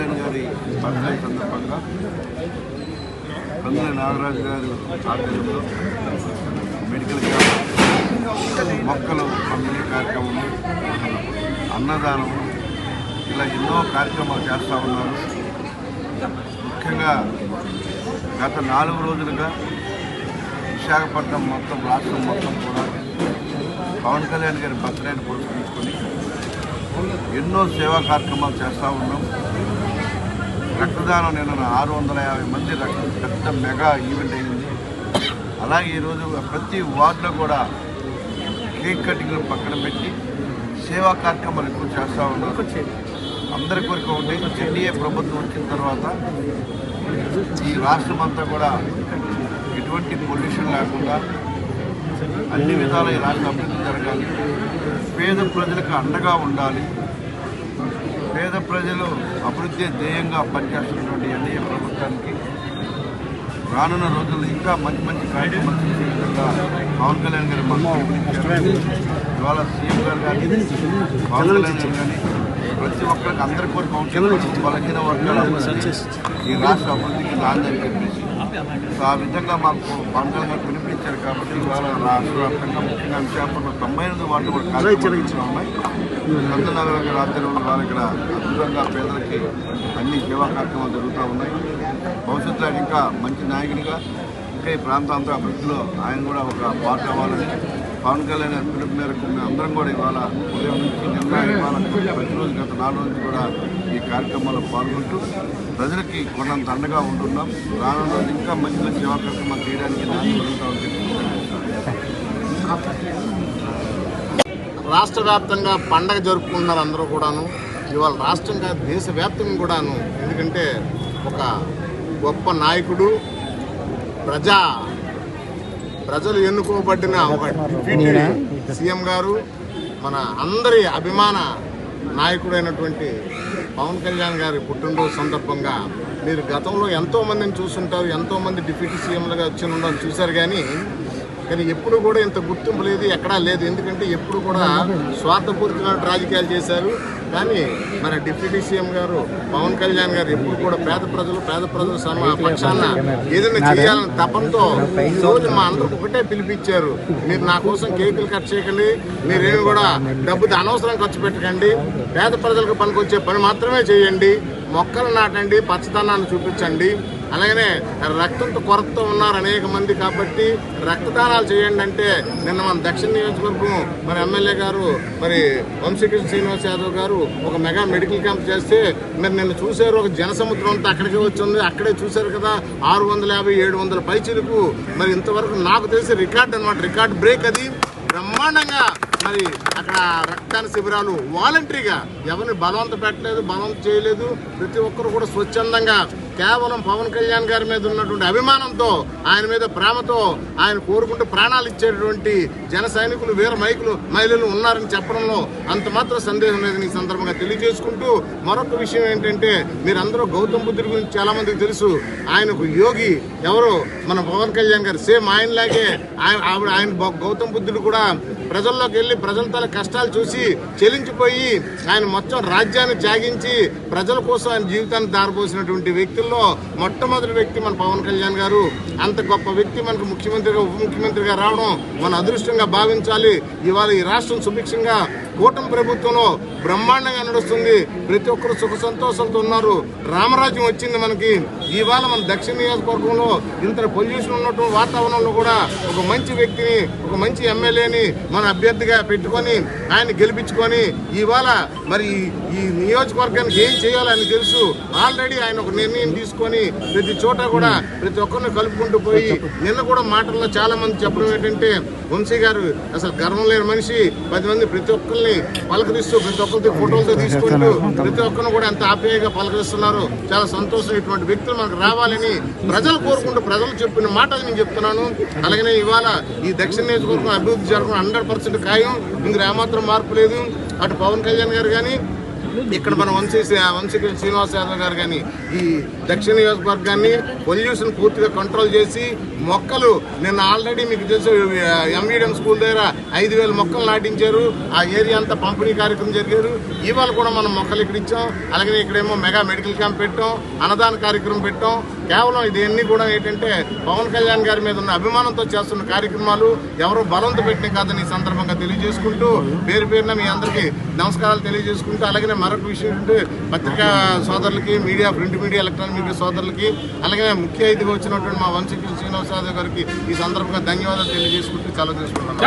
కళ్యాణ్ గారి బర్త్డే సందర్భంగా కందుల నాగరాజు గారు ఆధ్వర్యంలో మెడికల్ క్యాంప్ మొక్కలు పంపిణీ కార్యక్రమం అన్నదానం ఇలా ఎన్నో కార్యక్రమాలు చేస్తూ ఉన్నారు. ముఖ్యంగా గత నాలుగు రోజులుగా విశాఖపట్నం మొత్తం రాష్ట్రం మొత్తం కూడా పవన్ కళ్యాణ్ గారి బర్త్డేని పురస్కరించుకొని ఎన్నో సేవా కార్యక్రమాలు చేస్తూ ఉన్నాం. రక్తదానం నిన్న ఆరు వందల యాభై మంది రక్త పెద్ద మెగా ఈవెంట్ అయింది. అలాగే ఈరోజు ప్రతి వార్డులో కూడా కేక్ కటింగ్లు పక్కన పెట్టి సేవా కార్యక్రమాలు ఎక్కువ చేస్తూ ఉన్నారు. అందరి కోరిక ఉంది ఎన్డీఏ ప్రభుత్వం వచ్చిన తర్వాత ఈ రాష్ట్రం అంతా కూడా ఎటువంటి పొల్యూషన్ లేకుండా అన్ని విధాల ఈ రాష్ట్ర అభివృద్ధి జరగాలి. పేద ప్రజలకు అండగా ఉండాలి. పేద ప్రజలు అభివృద్ధి ధ్యేయంగా పనిచేస్తున్నటువంటి ఎన్డీఏ ప్రభుత్వానికి రానున్న రోజుల్లో ఇంకా మంచి మంచి కార్యక్రమాలు చేసే విధంగా పవన్ కళ్యాణ్ గారు మనకు ఇవాళ సీఎం గారు కానీ పవన్ కళ్యాణ్ గారు కానీ ప్రతి ఒక్కరికి అందరి కోరిక బలహీన వర్గాల ఈ రాష్ట్ర అభివృద్ధికి నాందని చెప్పేసి సో ఆ విధంగా మాకు పవన్ కళ్యాణ్ కాబట్టి ఇవాళ రాష్ట్ర వ్యాప్తంగా ముఖ్యంగా విశాఖపట్నం తొంభై ఎనిమిది వాటిలో కూడా కార్యక్రమాలు ఉన్నాయి. గారి ఆధ్వర్యంలో వాళ్ళు ఇక్కడ అద్భుతంగా పేదలకి అన్ని సేవా కార్యక్రమాలు జరుగుతూ ఉన్నాయి. భవిష్యత్తులో ఇంకా మంచి నాయకుడిగా ఇంకా ఈ ప్రాంతాంతా అభివృద్ధిలో ఆయన కూడా ఒక పార్ట్ అవ్వాలని పవన్ కళ్యాణ్ గారి పిలుపు మేరకు మేము అందరం కూడా ఇవాళ ఉదయం నుంచి నిన్న ఇవాళ ప్రతిరోజు గత నాలుగు రోజులు కూడా ఈ కార్యక్రమాల్లో పాల్గొంటూ ప్రజలకి కొండంత అండగా ఉంటున్నాం. రానున్న రోజు ఇంకా మంచి మంచి సేవా కార్యక్రమాలు చేయడానికి నాన్న రాష్ట్ర వ్యాప్తంగా పండగ జరుపుకుంటున్నారు అందరూ కూడాను. ఇవాళ రాష్ట్రంగా దేశవ్యాప్తంగా కూడాను. ఎందుకంటే ఒక గొప్ప నాయకుడు ప్రజా ప్రజలు ఎన్నుకోబడిన ఒక డిప్యూటీ సీఎం గారు మన అందరి అభిమాన నాయకుడైనటువంటి పవన్ కళ్యాణ్ గారి పుట్టినరోజు సందర్భంగా మీరు గతంలో ఎంతో మందిని చూస్తుంటారు ఎంతో మంది డిప్యూటీ సీఎంలుగా వచ్చి ఉండడం చూశారు కానీ కానీ ఎప్పుడు కూడా ఇంత గుర్తింపు లేదు ఎక్కడా లేదు. ఎందుకంటే ఎప్పుడు కూడా స్వార్థపూరితమైన రాజకీయాలు చేశారు. కానీ మన డిప్యూటీ సీఎం గారు పవన్ కళ్యాణ్ గారు ఎప్పుడు కూడా పేద ప్రజలు పేద ప్రజల సమ పక్షాన ఏదైనా చేయాలని తపంతో ఈ రోజు మా అందరికి ఒకటే పిలిపించారు. మీరు నా కోసం కేకులు కట్ చేయకండి మీరేమి కూడా డబ్బు అనవసరం ఖర్చు పెట్టకండి పేద ప్రజలకు పనికొచ్చే పని మాత్రమే చేయండి మొక్కలు నాటండి పచ్చదనాన్ని చూపించండి అలాగనే రక్తంతో కొరతతో ఉన్నారు అనేక మంది కాబట్టి రక్తదానాలు చేయండి అంటే నిన్న మన దక్షిణ నియోజకవర్గం మరి ఎమ్మెల్యే గారు మరి వంశీకృష్ణ శ్రీనివాస్ యాదవ్ గారు ఒక మెగా మెడికల్ క్యాంప్ చేస్తే మరి నిన్న చూశారు ఒక జనసముద్రం అంతా అక్కడికే వచ్చింది అక్కడే చూశారు కదా ఆరు వందల యాభై ఏడు వందల పైచిలకు. మరి ఇంతవరకు నాకు తెలిసి రికార్డ్ అన్నమాట రికార్డ్ బ్రేక్ అది. బ్రహ్మాండంగా మరి అక్కడ రక్తదాన శిబిరాలు వాలంటరీగా ఎవరిని బలవంత పెట్టలేదు బలవంత చేయలేదు. ప్రతి ఒక్కరు కూడా స్వచ్ఛందంగా కేవలం పవన్ కళ్యాణ్ గారి మీద ఉన్నటువంటి అభిమానంతో ఆయన మీద ప్రేమతో ఆయన కోరుకుంటూ ప్రాణాలు ఇచ్చేటువంటి జన సైనికులు వీర మైకులు మహిళలు ఉన్నారని చెప్పడంలో అంత మాత్రం సందేహం లేదని ఈ సందర్భంగా తెలియజేసుకుంటూ మరొక విషయం ఏంటంటే మీరందరూ గౌతమ్ బుద్ధుడి గురించి చాలా మందికి తెలుసు. ఆయన ఒక యోగి ఎవరు? మన పవన్ కళ్యాణ్ గారు. సేమ్ ఆయనలాగే ఆయన ఆవిడ ఆయన గౌతమ్ బుద్ధుడు కూడా ప్రజల్లోకి వెళ్ళి ప్రజల తల కష్టాలు చూసి చెలించిపోయి ఆయన మొత్తం రాజ్యాన్ని త్యాగించి ప్రజల కోసం ఆయన జీవితాన్ని దారిపోసినటువంటి వ్యక్తుల్లో మొట్టమొదటి వ్యక్తి మన పవన్ కళ్యాణ్ గారు. అంత గొప్ప వ్యక్తి మనకు ముఖ్యమంత్రిగా ఉప ముఖ్యమంత్రిగా రావడం మన అదృష్టంగా భావించాలి. ఇవాళ ఈ రాష్ట్రం సుభిక్షంగా కూటమి ప్రభుత్వంలో బ్రహ్మాండంగా నడుస్తుంది. ప్రతి ఒక్కరు సుఖ సంతోషాలతో ఉన్నారు. రామరాజ్యం వచ్చింది మనకి. ఇవాళ మన దక్షిణ నియోజకవర్గంలో ఇంత పొల్యూషన్ ఉన్నటువంటి వాతావరణంలో కూడా ఒక మంచి వ్యక్తిని ఒక మంచి ఎమ్మెల్యేని మన అభ్యర్థిగా పెట్టుకొని ఆయన గెలిపించుకొని ఇవాళ మరి ఈ- నియోజకవర్గానికి ఏం చేయాలని తెలుసు. ఆల్రెడీ ఆయన ఒక నిర్ణయం తీసుకొని ప్రతి చోట కూడా ప్రతి ఒక్కరిని కలుపుకుంటూ పోయి నిన్న కూడా మాటల్లో చాలా మంది చెప్పడం ఏంటంటే వంశీ గారు అసలు గర్వం లేని మనిషి. పది మంది ప్రతి ఒక్కరిని పలకరిస్తూ ప్రతి ఒక్కరితో ఫోటోలతో తీసుకుంటూ ప్రతి ఒక్కరు కూడా ఎంత ఆప్యాయంగా పలకరిస్తున్నారు. చాలా సంతోషం ఇటువంటి వ్యక్తులు మనకు రావాలని ప్రజలు కోరుకుంటూ ప్రజలు చెప్పిన మాటలు నేను చెప్తున్నాను. అలాగనే ఇవాళ ఈ దక్షిణ నియోజకవర్గం అభివృద్ధి జరగడం హండ్రెడ్ పర్సెంట్ ఖాయం. ఇందులో ఏమాత్రం మార్పు లేదు. అటు పవన్ కళ్యాణ్ గారు కానీ ఇక్కడ మన వంశీ వంశీకృష్ణ శ్రీనివాస్ యాదవ్ గారు కానీ ఈ దక్షిణ నియోజకవర్గాన్ని పొల్యూషన్ పూర్తిగా కంట్రోల్ చేసి మొక్కలు నిన్న ఆల్రెడీ మీకు తెలుసు ఎంఈడిఎం స్కూల్ దగ్గర ఐదు వేల మొక్కలు నాటించారు. ఆ ఏరియా అంతా పంపిణీ కార్యక్రమం జరిగారు. ఇవాళ కూడా మనం మొక్కలు ఇక్కడ ఇచ్చాం. అలాగే ఇక్కడేమో మెగా మెడికల్ క్యాంప్ పెట్టాం అన్నదాన కార్యక్రమం పెట్టాం. కేవలం ఇది కూడా ఏంటంటే పవన్ కళ్యాణ్ గారి మీద ఉన్న అభిమానంతో చేస్తున్న కార్యక్రమాలు ఎవరో బలంతో పెట్టిన కాదని ఈ సందర్భంగా తెలియజేసుకుంటూ పేరు పేరున మీ అందరికీ నమస్కారాలు తెలియజేసుకుంటూ అలాగే మరొక విషయం ఏంటంటే పత్రికా సోదరులకి media print media electronic media సోదరులకి అలాగే ముఖ్య అతిథిగా వచ్చినటువంటి మా వంశీ శ్రీనివాస యాదవ్ గారికి ఈ సందర్భంగా ధన్యవాదాలు తెలియజేసుకుంటూ చాలా తీసుకుంటున్నాను